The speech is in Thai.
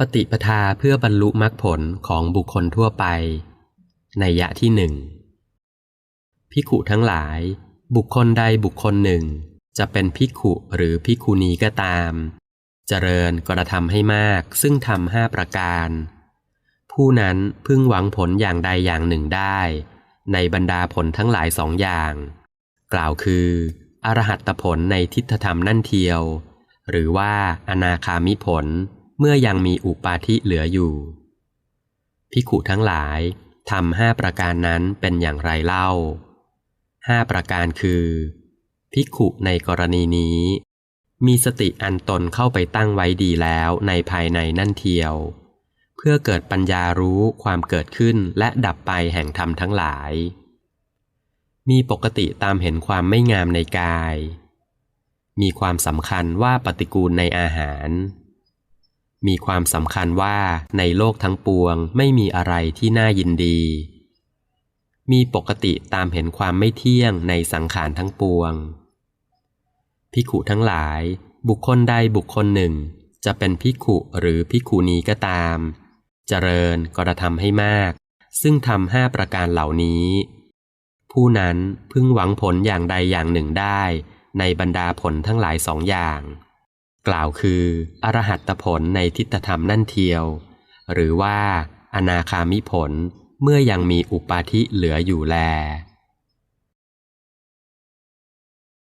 ปฏิปทาเพื่อบรรลุมรรคผลของบุคคลทั่วไปในยะที่หนึ่งพิขุทั้งหลาย บุคคลใดบุคคลหนึ่ง จะเป็นพิขุหรือพิคุณีก็ตาม เจริญกระทำให้มากซึ่งทำห้าประการ ผู้นั้นพึงหวังผลอย่างใดอย่างหนึ่งได้ ในบรรดาผลทั้งหลายสองอย่าง กล่าวคือ อรหัตผลในทิฏฐธรรมนั่นเทียว หรือว่าอนาคามิผล เมื่อยังมีอุปาทิเหลืออยู่ พิขุทั้งหลายทำห้าประการนั้นเป็นอย่างไรเล่าห้าประการคือ พิขุในกรณีนี้ มีสติอันตนเข้าไปตั้งไว้ดีแล้วในภายในนั่นเทียว เพื่อเกิดปัญญารู้ความเกิดขึ้นและดับไปแห่งธรรมทั้งหลาย มีปกติตามเห็นความไม่งามในกาย มีความสำคัญว่าปฏิกูลในอาหาร มีความสำคัญว่าในโลกทั้งปวงไม่มีอะไรที่น่ายินดี มีปกติตามเห็นความไม่เที่ยงในสังขารทั้งปวง พิขุทั้งหลาย บุคคลใดบุคคลหนึ่ง จะเป็นพิขุหรือพิขุณีก็ตาม เจริญกระทำให้มาก ซึ่งทำห้าประการเหล่านี้ ผู้นั้นพึงหวังผลอย่างใดอย่างหนึ่งได้ ในบรรดาผลทั้งหลายสองอย่าง กล่าวคือ อรหัตผลในทิฏฐธรรมนั่นเทียว หรือว่า อนาคามิผลเมื่อยังมีอุปาทิเหลืออยู่แล